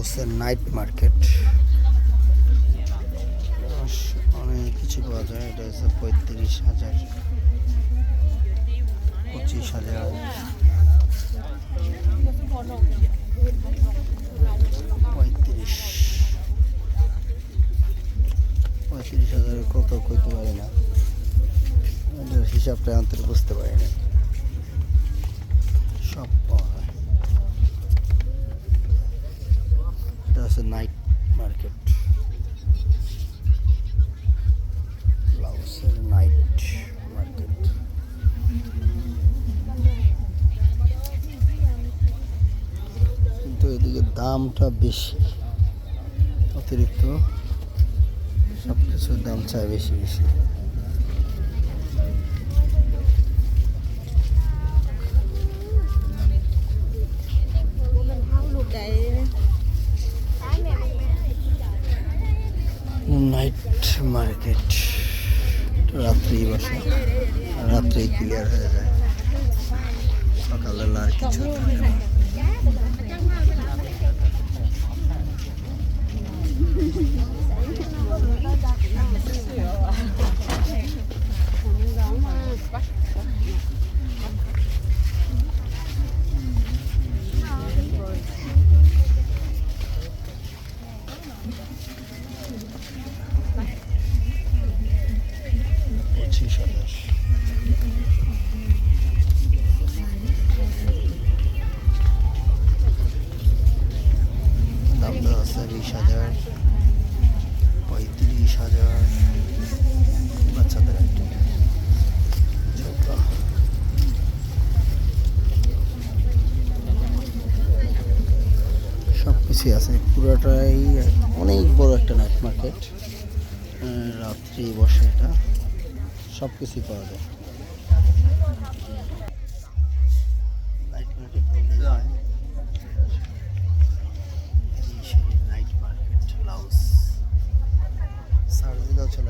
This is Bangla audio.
লাউসের নাইট মার্কেট। অনেক কিছু পাওয়া যায়। এটা হচ্ছে পঁয়ত্রিশ হাজার, পঁচিশ হাজার। পঁয়ত্রিশ পঁয়ত্রিশ হাজার কত কইতে পারি না। হিসাবটা অন্তরে বুঝতে পারি না। সব পাওয়া হচ্ছে নাইট মার্কেট লাউসের নাইট মার্কেট কিন্তু এদিকে দামটা বেশি। অতিরিক্ত সব কিছুর দাম চায় বেশি বেশি। নাইট মার্কেট রাত্রি বসে রাত্রেই ক্লিয়ার হয়ে যায়। সকালবেলা আর কিছু থাকে না। বিশ হাজার, পঁয়ত্রিশ হাজার, বাচ্চাদের সব কিছুই আছে, পুরোটাই অনেক বড় একটা নাইট মার্কেট রাত্রি বসে এটা, সব কিছুই পাওয়া যায়।